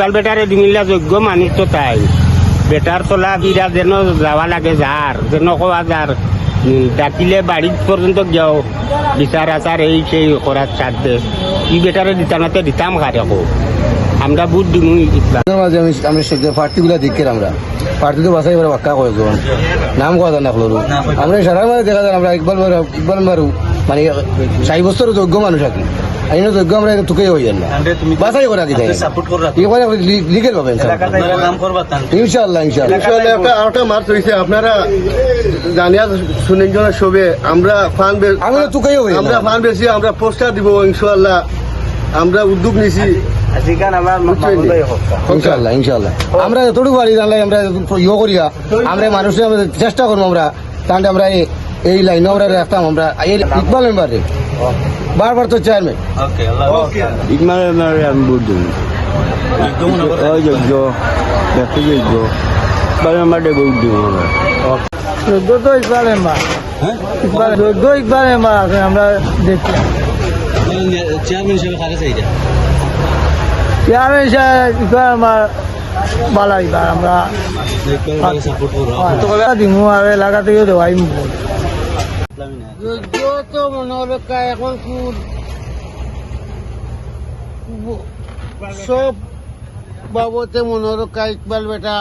ইকবাল বেটারে দিমিল্লা যোগ্য মানুষ তো তাই। বেটার চলা ফিরা যেন যাওয়া লাগে যার যেন কোয়া যার ডাকিলে বাড়ি পর্যন্ত যাও বিচার আচার এই সেই করার চাঁদে ই বেটারে দিতামাতে দিতাম খারে আমরা বুট দিমু আমি আমি পার্টিগুলা দেখি আমরা। পার্টি তো বাসাই বাক্কা কয়েকজন নাম কথা না আমরা সারা মাঝে দেখা আমরা ইকবাল ইকবাল মারু মানে ষাট বছর যোগ্য মানুষ আর কি আইন যোগ্য আমরা তুকে না বাসাই করা দিতে লিগেল পাবেন ইনশাল্লাহ ইনশাল্লাহ ইনশাআল্লাহ একটা আরেকটা মার্চ হয়েছে আপনারা জানিয়া শুনেন জন সবে আমরা ফান আমরা হয়ে আমরা ফান বেশি আমরা পোস্টার দিব ইনশাআল্লাহ। আমরা উদ্যোগ নিছি। ইনশাল্লাহ ইনশাল্লাহ আমরা যতটুকু পারি আমরা ইয়ে করিয়া আমরা মানুষের আমরা চেষ্টা করব আমরা। তাহলে আমরা এই- লাইনে আমরা রাখতাম আমরা ইকবাল মেম্বারে। বারবার তো চেয়ারম্যান ইকমালের মারে আমি দিমু ওই যোগ্য ব্যক্তি যোগ্য ইকবালের মারে বুট দিমু আমরা। যোগ্য তো ইকবাল এম্বার ইকবাল যোগ্য ইকবাল এম্বার আছে আমরা দেখি চেয়ারম্যান হিসাবে ইকবাল এম্বার ভালো ইকবাল আমরা হ্যাঁ, দিমু আর এলাকা থেকে দেওয়াই যোগ্য তো মনোরক্ষা এখন খুব সব বাবতে মনোরক্ষা ইকবাল বেটা।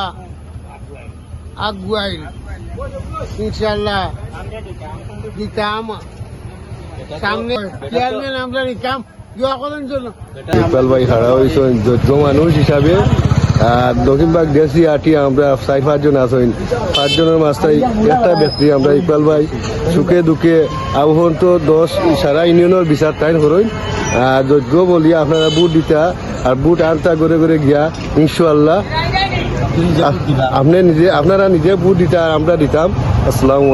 আগুয়াই ইনশাল্লাহ দিতাম সামনে চেয়ারম্যান আমরা নিতাম। ইকবাল ভাই খাড়া হয়েছেন। যোগ্য মানুষ হিসাবে আর দক্ষিণবাগ গেছি আটি আমরা চার, পাঁচজন আছেন পাঁচজনের মাঝটাই একটা ব্যক্তি, আমরা ইকবাল ভাই। সুখে দুঃখে আবহন তো দশ সারা ইউনিয়নের বিচার টাইম করুন আর যোগ্য বলি আপনারা বুট দিতা, আর বুট আনতা করে করে গিয়া ইনশাল্লাহ আপনি নিজে আপনারা নিজে বুট দিতা, আর আমরা দিতাম। আসসালাম